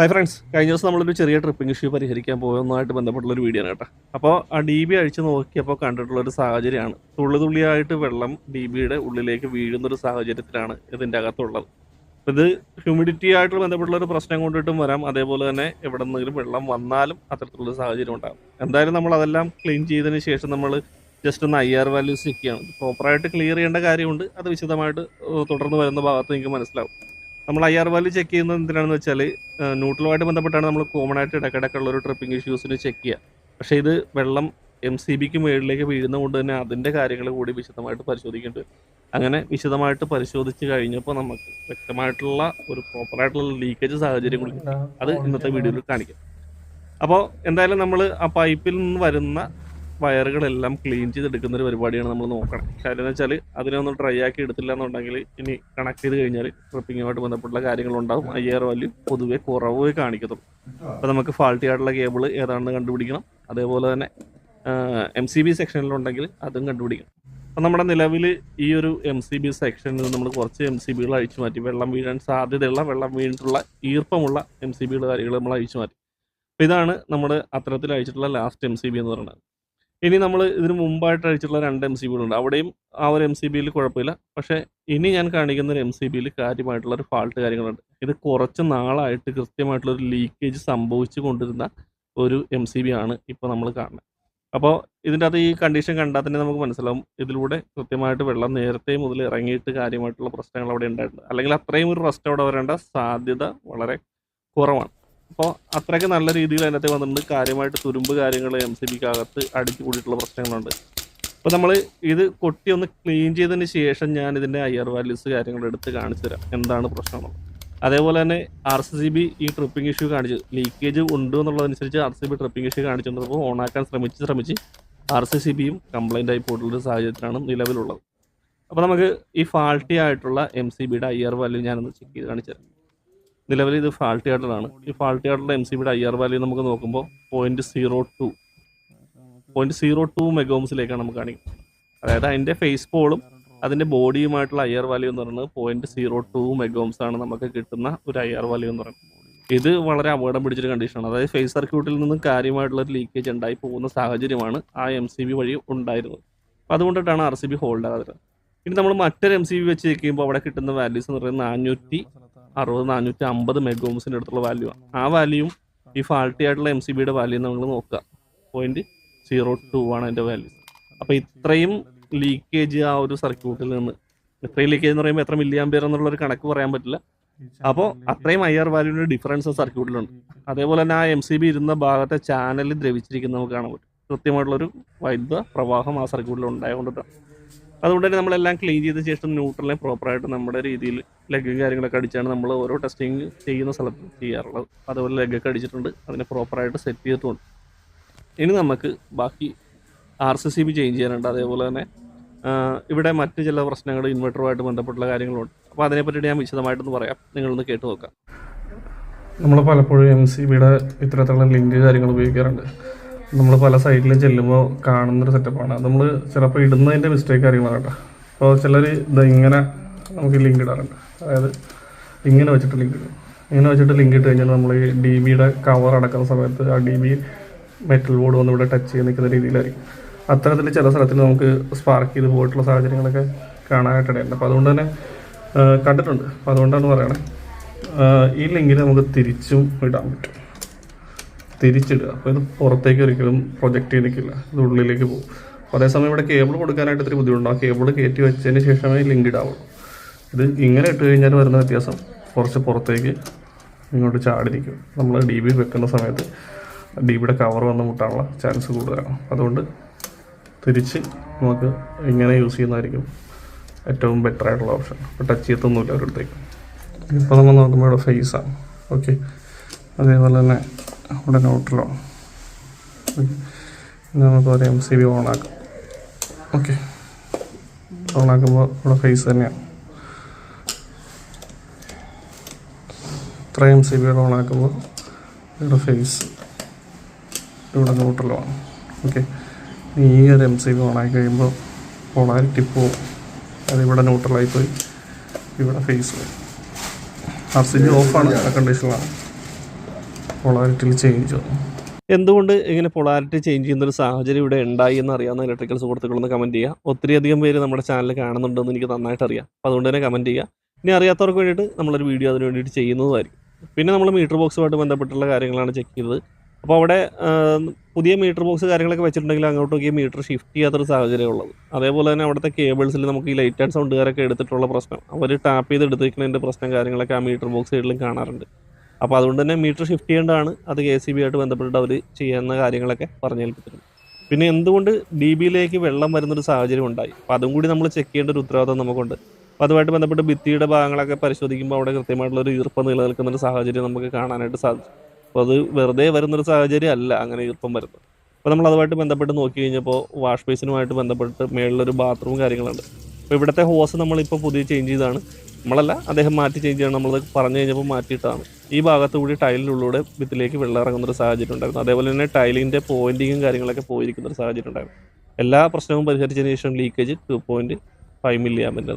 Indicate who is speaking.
Speaker 1: Hi friends കഴിഞ്ഞ ദിവസം നമ്മളൊരു ചെറിയ ട്രിപ്പിംഗ് ഇഷ്യൂ പരിഹരിക്കാൻ പോകുന്നതായിട്ട് ബന്ധപ്പെട്ടുള്ള ഒരു വീഡിയോ ആണ് കേട്ടോ. അപ്പോൾ ആ ഡി ബി അഴിച്ച് നോക്കിയപ്പോൾ കണ്ടിട്ടുള്ള ഒരു സാഹചര്യമാണ്. തുള്ളി തുള്ളിയായിട്ട് വെള്ളം ഡി ബിയുടെ ഉള്ളിലേക്ക് വീഴുന്ന ഒരു സാഹചര്യത്തിലാണ് ഇതിന്റെ അകത്തുള്ളത്. ഇത് ഹ്യൂമിഡിറ്റി ആയിട്ട് ബന്ധപ്പെട്ടുള്ള ഒരു പ്രശ്നം കൊണ്ടിട്ടും വരാം. അതേപോലെ തന്നെ എവിടെ നിന്നെങ്കിലും വെള്ളം വന്നാലും അത്തരത്തിലുള്ള സാഹചര്യം ഉണ്ടാകും. എന്തായാലും നമ്മൾ അതെല്ലാം ക്ലീൻ ചെയ്തതിന് ശേഷം നമ്മൾ ജസ്റ്റ് ഒന്ന് ഐ ആർ വാല്യൂസ് ചെയ്യണം. പ്രോപ്പറായിട്ട് ക്ലിയർ ചെയ്യേണ്ട കാര്യമുണ്ട്. അത് വിശദമായിട്ട് തുടർന്ന് വരുന്ന ഭാഗത്ത് നിങ്ങൾക്ക് മനസ്സിലാവും. നമ്മൾ ഐ ആർ വാല്യൂ ചെക്ക് ചെയ്യുന്നത് എന്തിനാണെന്ന് വെച്ചാൽ ന്യൂട്രലുമായിട്ട് ബന്ധപ്പെട്ടാണ് നമ്മൾ കോമൺ ആയിട്ട് ഇടയ്ക്കിടയ്ക്കുള്ള ഒരു ട്രിപ്പിംഗ് ഇഷ്യൂസിന് ചെക്ക് ചെയ്യുക. പക്ഷേ ഇത് വെള്ളം എം സി ബിക്ക് മുകളിലേക്ക് വീഴുന്ന കൊണ്ട് തന്നെ അതിന്റെ കാര്യങ്ങൾ കൂടി വിശദമായിട്ട് പരിശോധിക്കേണ്ടി വരും. അങ്ങനെ വിശദമായിട്ട് പരിശോധിച്ച് കഴിഞ്ഞപ്പോൾ നമുക്ക് വ്യക്തമായിട്ടുള്ള ഒരു പ്രോപ്പറായിട്ടുള്ള ലീക്കേജ് സാഹചര്യം കൂടി അത് ഇന്നത്തെ വീഡിയോയിൽ കാണിക്കാം. അപ്പോൾ എന്തായാലും നമ്മൾ ആ പൈപ്പിൽ നിന്ന് വരുന്ന വയറുകളെല്ലാം ക്ലീൻ ചെയ്തെടുക്കുന്ന ഒരു പരിപാടിയാണ് നമ്മൾ നോക്കണം. കാര്യം എന്ന് വെച്ചാൽ അതിനൊന്നും ഡ്രൈ ആക്കി എടുത്തില്ല എന്നുണ്ടെങ്കിൽ ഇനി കണക്ട് ചെയ്ത് കഴിഞ്ഞാൽ ട്രിപ്പിങ്ങുമായിട്ട് ബന്ധപ്പെട്ടുള്ള കാര്യങ്ങളുണ്ടാകും ഐ ആർ വാല്യൂ പൊതുവെ കുറവ് കാണിക്കത്തുള്ളൂ. അപ്പോൾ നമുക്ക് ഫാൾട്ടി ആയിട്ടുള്ള കേബിൾ ഏതാണെന്ന് കണ്ടുപിടിക്കണം. അതേപോലെ തന്നെ എം സി ബി സെക്ഷനിലുണ്ടെങ്കിൽ അതും കണ്ടുപിടിക്കണം. അപ്പം നമ്മുടെ നിലവിൽ ഈ ഒരു എം സി ബി സെക്ഷനിൽ നമ്മൾ കുറച്ച് എം സി ബികൾ അഴിച്ചു മാറ്റി. വെള്ളം വീഴാൻ സാധ്യതയുള്ള വെള്ളം വീണിട്ടുള്ള ഈർപ്പമുള്ള എം സി ബികൾ കാര്യങ്ങൾ നമ്മൾ അഴിച്ചു മാറ്റി. അപ്പോൾ ഇതാണ് നമ്മൾ അത്തരത്തിൽ അഴിച്ചിട്ടുള്ള ലാസ്റ്റ് എം സി ബി എന്ന് പറയുന്നത്. ഇനി നമ്മൾ ഇതിന് മുമ്പായിട്ട് അഴിച്ചിട്ടുള്ള രണ്ട് എം സി ബികളുണ്ട് അവിടെയും ആ ഒരു എം സി ബിയിൽ കുഴപ്പമില്ല. പക്ഷേ ഇനി ഞാൻ കാണിക്കുന്ന ഒരു എം സി ബിയിൽ കാര്യമായിട്ടുള്ള ഒരു ഫാൾട്ട് കാര്യങ്ങളുണ്ട്. ഇത് കുറച്ച് നാളായിട്ട് കൃത്യമായിട്ടുള്ള ഒരു ലീക്കേജ് സംഭവിച്ചു കൊണ്ടിരുന്ന ഒരു എം സി ബി ആണ് ഇപ്പോൾ നമ്മൾ കാണുന്നത്. അപ്പോൾ ഇതിന്റെ അകത്ത് ഈ കണ്ടീഷൻ കണ്ടാൽ തന്നെ നമുക്ക് മനസ്സിലാവും. ഇതിലൂടെ കൃത്യമായിട്ട് വെള്ളം നേരത്തെ മുതൽ ഇറങ്ങിയിട്ട് കാര്യമായിട്ടുള്ള പ്രശ്നങ്ങൾ അവിടെ ഉണ്ടായിട്ടുണ്ട്. അല്ലെങ്കിൽ അത്രയും ഒരു പ്രശ്നം അവിടെ വരേണ്ട സാധ്യത വളരെ കുറവാണ്. അപ്പോൾ അത്രയ്ക്ക് നല്ല രീതിയിൽ അതിനകത്ത് വന്നിട്ടുണ്ട്. കാര്യമായിട്ട് തുരുമ്പ് കാര്യങ്ങൾ എം സി ബിക്ക് അകത്ത് അടിച്ചു കൂടിയിട്ടുള്ള പ്രശ്നങ്ങളുണ്ട്. അപ്പോൾ നമ്മൾ ഇത് കൊട്ടി ഒന്ന് ക്ലീൻ ചെയ്തതിന് ശേഷം ഞാൻ ഇതിന്റെ അയർ വാല്യൂസ് കാര്യങ്ങൾ എടുത്ത് കാണിച്ചു തരാം. എന്താണ് പ്രശ്നം അതേപോലെ തന്നെ ആർ സി ബി ഈ ട്രിപ്പിംഗ് ഇഷ്യൂ കാണിച്ചു. ലീക്കേജ് ഉണ്ട് എന്നുള്ളതനുസരിച്ച് R C B tripping issue കാണിച്ചിട്ടുണ്ടപ്പോൾ ഓണാക്കാൻ ശ്രമിച്ച് ശ്രമിച്ച് ആർ സി സി ബിയും കംപ്ലൈന്റ് ആയി പോയിട്ടുള്ള ഒരു സാഹചര്യത്തിലാണ് നിലവിലുള്ളത്. അപ്പോൾ നമുക്ക് ഈ ഫാൾട്ടി ആയിട്ടുള്ള എം സി ബിയുടെ അയർ വാല്യൂ ഞാനൊന്ന് ചെക്ക് ചെയ്ത് കാണിച്ചു തരാം. നിലവിൽ ഇത് ഫാൾട്ടി ആയിട്ടുള്ളതാണ് ഈ ഫാൾട്ടി ആയിട്ടുള്ള എം സി ബിയുടെ ഐ ആർ വാല്യൂ നമുക്ക് നോക്കുമ്പോൾ point zero two point zero two മെഗോംസിലേക്കാണ് നമുക്ക് കാണിക്കുന്നത്. അതായത് അതിന്റെ ഫേസ് പോളും അതിന്റെ ബോഡിയുമായിട്ടുള്ള ഐ ആർ വാല്യൂ എന്ന് പറയുന്നത് പോയിന്റ് സീറോ ടു മെഗോംസ് ആണ് നമുക്ക് കിട്ടുന്ന ഒരു ഐ ആർ വാല്യൂ എന്ന് പറയുന്നത്. ഇത് വളരെ അപകടം പിടിച്ചൊരു കണ്ടീഷനാണ് അതായത് ഫേസ് സർക്യൂട്ടിൽ നിന്നും കാര്യമായിട്ടുള്ള ഒരു ലീക്കേജ് ഉണ്ടായി പോകുന്ന സാഹചര്യമാണ് ആ എം സി ബി വഴി ഉണ്ടായിരുന്നത്. അപ്പോൾ അതുകൊണ്ടിട്ടാണ് ആർ സി ബി ഹോൾഡ് ആകാറ് ഇനി നമ്മൾ മറ്റൊരു എം സി ബി വെച്ച് ചെയ്യുമ്പോൾ അവിടെ കിട്ടുന്ന വാല്യൂസ് എന്ന് പറയുന്നത് നാനൂറ്റി അറുപത് നാനൂറ്റി അമ്പത് മെഗോംസിന്റെ അടുത്തുള്ള വാല്യൂ ആണ് ആ വാല്യൂവും ഈ ഫാൾട്ടി ആയിട്ടുള്ള എം സി ബിയുടെ വാല്യൂ നമ്മൾ നോക്കുക പോയിന്റ് സീറോ ടു ആണ് അതിന്റെ വാല്യൂ അപ്പോൾ ഇത്രയും ലീക്കേജ് ആ ഒരു സർക്യൂട്ടിൽ നിന്ന്. ഇത്രയും ലീക്കേജ് എന്ന് പറയുമ്പോൾ എത്ര മില്ലി ആംബിയർ എന്നുള്ള ഒരു കണക്ക് പറയാൻ പറ്റില്ല. അപ്പോൾ അത്രയും ഐ ആർ വാല്യൂവിന്റെ ഡിഫറൻസ് സർക്യൂട്ടിലുണ്ട് അതേപോലെ തന്നെ ആ എം സി ബി ഇരുന്ന ഭാഗത്തെ ചാനൽ ദ്രവിച്ചിരിക്കുന്ന നമുക്ക് കാണാൻ പറ്റും. കൃത്യമായിട്ടുള്ളൊരു വൈദ്യുത പ്രവാഹം ആ സർക്യൂട്ടിൽ ഉണ്ടായതുകൊണ്ടിട്ടാണ് അതുകൊണ്ട് തന്നെ നമ്മളെല്ലാം ക്ലീൻ ചെയ്ത ശേഷം ന്യൂട്രലിനെ പ്രോപ്പറായിട്ട് നമ്മുടെ രീതിയിൽ ലെഗും കാര്യങ്ങളൊക്കെ അടിച്ചാണ് നമ്മൾ ഓരോ ടെസ്റ്റിംഗ് ചെയ്യുന്ന സ്ഥലത്ത് ചെയ്യാറുള്ളത്. അതുപോലെ ലെഗൊക്കെ അടിച്ചിട്ടുണ്ട്. അതിനെ പ്രോപ്പറായിട്ട് സെറ്റ് ചെയ്തിട്ടുണ്ട്. ഇനി നമുക്ക് ബാക്കി R C C B change ചെയ്യാനുണ്ട്. അതേപോലെ തന്നെ ഇവിടെ മറ്റ് ചില പ്രശ്നങ്ങൾ ഇൻവെർട്ടറുമായിട്ട് ബന്ധപ്പെട്ടുള്ള കാര്യങ്ങളുണ്ട്. അപ്പോൾ അതിനെപ്പറ്റി ഞാൻ വിശദമായിട്ടൊന്ന് പറയാം. നിങ്ങളൊന്ന് കേട്ട് നോക്കാം.
Speaker 2: നമ്മൾ പലപ്പോഴും എം സി ബിയുടെ ഇത്തരത്തിലുള്ള ലിങ്ക് കാര്യങ്ങൾ ഉപയോഗിക്കാറുണ്ട്. നമ്മൾ പല സൈറ്റിലും ചെല്ലുമ്പോൾ കാണുന്നൊരു സെറ്റപ്പാണ് നമ്മൾ ചിലപ്പോൾ ഇടുന്നതിന്റെ മിസ്റ്റേക്ക് കാര്യങ്ങളാണ് കേട്ടോ. അപ്പോൾ ചിലർ ഇത് ഇങ്ങനെ നമുക്ക് ലിങ്ക് ഇടാറുണ്ട്. അതായത് ഇങ്ങനെ വെച്ചിട്ട് ലിങ്ക് ഇടും. ഇങ്ങനെ വെച്ചിട്ട് ലിങ്ക് ഇട്ട് കഴിഞ്ഞാൽ നമ്മൾ ഈ ഡി ബിയുടെ കവർ അടക്കുന്ന സമയത്ത് ആ ഡി ബി മെറ്റൽ ബോർഡ് വന്ന് ഇവിടെ ടച്ച് ചെയ്ത് നിൽക്കുന്ന രീതിയിലായിരിക്കും. അത്തരത്തിൽ ചില സ്ഥലത്തിൽ നമുക്ക് സ്പാർക്ക് ചെയ്ത് പോയിട്ടുള്ള സാഹചര്യങ്ങളൊക്കെ കാണാനായിട്ടിടയുണ്ട്. അപ്പോൾ അതുകൊണ്ട് തന്നെ കണ്ടിട്ടുണ്ട്. അപ്പോൾ അതുകൊണ്ടാണ് പറയണേ ഈ ലിങ്കിൽ നമുക്ക് തിരിച്ചും ഇടാൻ പറ്റും. തിരിച്ചിടുക. അപ്പോൾ ഇത് പുറത്തേക്ക് ഒരിക്കലും പ്രൊജക്റ്റ് ചെയ്ത് നിൽക്കില്ല ഇത് ഉള്ളിലേക്ക് പോകും. അപ്പോൾ അതേസമയം ഇവിടെ കേബിൾ കൊടുക്കാനായിട്ട് ഇത്തിരി ബുദ്ധിമുട്ടുണ്ട്. ആ കേബിൾ കയറ്റി വെച്ചതിന് ശേഷമേ ലിങ്ക് ഇടാവുള്ളൂ. ഇത് ഇങ്ങനെ ഇട്ട് കഴിഞ്ഞാൽ വരുന്ന വ്യത്യാസം കുറച്ച് പുറത്തേക്ക് ഇങ്ങോട്ട് ചാടിരിക്കും നമ്മൾ ഡി ബി വെക്കുന്ന സമയത്ത് ഡി ബിയുടെ കവർ വന്ന് മുട്ടാനുള്ള ചാൻസ് കൂടുതലാണ്. അതുകൊണ്ട് തിരിച്ച് നമുക്ക് ഇങ്ങനെ യൂസ് ചെയ്യുന്നതായിരിക്കും ഏറ്റവും ബെറ്റർ ആയിട്ടുള്ള ഓപ്ഷൻ ഇപ്പോൾ ടച്ച് ചെയ്യത്തൊന്നുമില്ല ഒരിടത്തേക്ക് ഇപ്പോൾ നമ്മൾ നോക്കുമ്പോൾ ഇവിടെ ഫേസാണ് ഓക്കെ അതേപോലെ തന്നെ ഇവിടെ ന്യൂട്രലാണ് നമുക്ക് ഒരു എം സി ബി ഓണാക്കാം. ഓക്കെ. ഓണാക്കുമ്പോൾ ഇവിടെ ഫേസ് തന്നെയാണ് ഇത്ര എം സി ബിയുടെ ഓണാക്കുമ്പോൾ ഇവിടെ ഫേസ് ഇവിടെ ന്യൂട്രലുമാണ് ഓക്കെ. ഈ ഒരു എം സി ബി ഓണാക്കി കഴിയുമ്പോൾ പോളാരിറ്റി പോവും. അതിവിടെ ന്യൂട്രലായി പോയി. ഇവിടെ ഫേസ് പോയി. ആർ സി ബി ഓഫാണ് കണ്ടീഷനിലാണ് പൊളാരിറ്റിയിൽ ചേഞ്ച് വന്നു.
Speaker 1: എന്തുകൊണ്ട് ഇങ്ങനെ പൊളാരിറ്റി ചേഞ്ച് ചെയ്യുന്ന ഒരു സാഹചര്യം ഇവിടെ ഉണ്ടായി എന്ന് അറിയാവുന്ന ഇലക്ട്രിക്കൽ സുഹൃത്തുക്കളൊന്ന് കമന്റ് ചെയ്യുക. ഒത്തിരി അധികം പേര് നമ്മുടെ ചാനൽ കാണുന്നുണ്ടെന്ന് എനിക്ക് നന്നായിട്ട് അറിയാം. അപ്പോൾ അതുകൊണ്ട് തന്നെ കമന്റ് ചെയ്യുക. ഇനി അറിയാത്തവർക്ക് വേണ്ടിയിട്ട് നമ്മളൊരു വീഡിയോ അതിന് വേണ്ടിയിട്ട് ചെയ്യുന്നതായിരിക്കും. പിന്നെ നമ്മൾ മീറ്റർ ബോക്സുമായിട്ട് ബന്ധപ്പെട്ടുള്ള കാര്യങ്ങളാണ് ചെക്ക് ചെയ്തത്. അപ്പോൾ അവിടെ പുതിയ മീറ്റർ ബോക്സ് കാര്യങ്ങളൊക്കെ വെച്ചിട്ടുണ്ടെങ്കിൽ അങ്ങോട്ടേക്ക് മീറ്റർ ഷിഫ്റ്റ് ചെയ്യാത്തൊരു സാഹചര്യം ഉള്ളത്. അതേപോലെ തന്നെ അവിടുത്തെ കേബിൾസിൽ നമുക്ക് ഈ ലൈറ്റ് ആൻഡ് സൗണ്ടുകാരൊക്കെ എടുത്തിട്ടുള്ള പ്രശ്നം. അവർ ടാപ്പ് ചെയ്ത് എടുത്തിരിക്കുന്നതിന്റെ പ്രശ്നം കാര്യങ്ങളൊക്കെ ആ മീറ്റർ ബോക്സ് സൈഡിലും കാണാറുണ്ട്. അപ്പോൾ അതുകൊണ്ട് തന്നെ മീറ്റർ ഷിഫ്റ്റ് ചെയ്യേണ്ടതാണ്. അത് കെ സി ബി ആയിട്ട് ബന്ധപ്പെട്ടിട്ട് അവർ ചെയ്യുന്ന കാര്യങ്ങളൊക്കെ പറഞ്ഞേൽപ്പിച്ചിട്ടുണ്ട്. പിന്നെ എന്തുകൊണ്ട് ഡി ബിയിലേക്ക് വെള്ളം വരുന്നൊരു സാഹചര്യം ഉണ്ടായി? അപ്പോൾ അതും കൂടി നമ്മൾ ചെക്ക് ചെയ്യേണ്ട ഒരു ഉത്തരവാദിത്വം നമുക്കുണ്ട്. അപ്പോൾ അതുമായിട്ട് ബന്ധപ്പെട്ട് ഭിത്തിയുടെ ഭാഗങ്ങളൊക്കെ പരിശോധിക്കുമ്പോൾ അവിടെ കൃത്യമായിട്ടുള്ള ഒരു ഈർപ്പം നിലനിൽക്കുന്ന ഒരു സാഹചര്യം നമുക്ക് കാണാനായിട്ട് സാധിച്ചു. അപ്പോൾ അത് വെറുതെ വരുന്നൊരു സാഹചര്യം അല്ല അങ്ങനെ ഈർപ്പം വരുന്നത്. അപ്പോൾ നമ്മൾ അതുമായിട്ട് ബന്ധപ്പെട്ട് നോക്കി കഴിഞ്ഞപ്പോൾ വാഷ് ബേസിനുമായിട്ട് ബന്ധപ്പെട്ട് മേളിലൊരു ബാത്റൂം കാര്യങ്ങളുണ്ട്. അപ്പോൾ ഇവിടുത്തെ ഹോസ് നമ്മളിപ്പോൾ പുതിയ ചേഞ്ച് ചെയ്താണ്. നമ്മളല്ല അദ്ദേഹം മാറ്റി ചേഞ്ച് ചെയ്യണം. നമ്മളത് പറഞ്ഞു കഴിഞ്ഞപ്പോൾ മാറ്റിയിട്ടാണ് ഈ ഭാഗത്ത് കൂടി ടൈലിനുള്ളിലൂടെ ഭിത്തിലേക്ക് വെള്ളം ഇറങ്ങുന്ന ഒരു സാഹചര്യം ഉണ്ടായിരുന്നു. അതേപോലെ തന്നെ ടൈലിന്റെ പോയിന്റിങ്ങും കാര്യങ്ങളൊക്കെ പോയിരിക്കുന്ന ഒരു സാഹചര്യം ഉണ്ടായിരുന്നു. എല്ലാ പ്രശ്നവും പരിഹരിച്ചതിന് ശേഷം leakage two point five milli ആമ്പിന്റെ